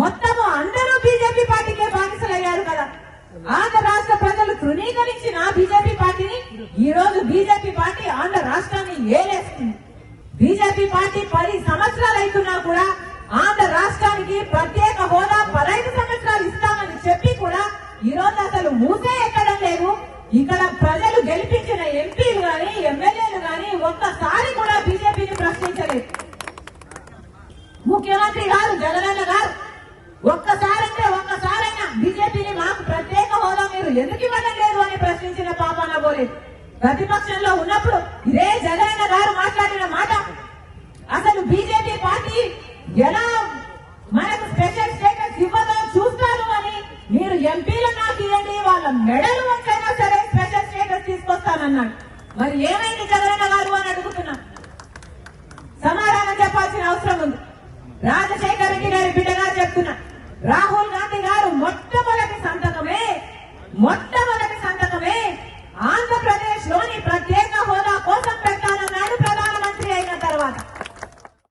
మొత్తము అందరూ బీజేపీ పార్టీకే బానిసలు అయ్యారు కదా. ఆంధ్ర రాష్ట్ర ప్రజలు తృణీకరించిన బీజేపీ పార్టీని ఈ రోజు బీజేపీ పార్టీ ఆంధ్ర రాష్ట్రాన్ని ఏలేస్తుంది. బీజేపీ పార్టీ పది సంవత్సరాలు అవుతున్నా కూడా ఆంధ్ర రాష్ట్రానికి ప్రత్యేక హోదా పదహైదు సంవత్సరాలు ఇస్తామని చెప్పి కూడా ఈ రోజు అసలు మూసే ఎక్కడం లేదు. ఇక్కడ ప్రజలు గెలిపించిన ఎంపీలు గాని ఎమ్మెల్యేలు గాని ఒక్కసారి కూడా బీజేపీని ప్రశ్నించలేదు. ముఖ్యమంత్రి గారు జగనన్న గారు ఎందుకు ఇవ్వడం లేదు అని ప్రశ్నించిన పాపాన పోలేదు ప్రతిపక్షంలో ఉన్నప్పుడు ఇదే జగన్ గారు మాట్లాడిన మాట. అసలు బీజేపీ పార్టీ ఎలా మనకు స్పెషల్ స్టేటస్ ఇవ్వదో చూస్తారు అని మీరు ఎంపీలు నాకు ఇవ్వండి వాళ్ళ మెడలు వచ్చైనా సరే స్పెషల్ స్టేటస్ తీసుకొస్తానన్నాడు. మరి ఏమైంది జగన్ గారు అని అడుగుతున్నా. సమాధానం చెప్పాల్సిన అవసరం ఉంది. రాజశేఖర రెడ్డి గారి బిడ్డగా చెప్తున్నా. రాహుల్ గాంధీ మొట్టమొదటి సంతకమే ఆంధ్రప్రదేశ్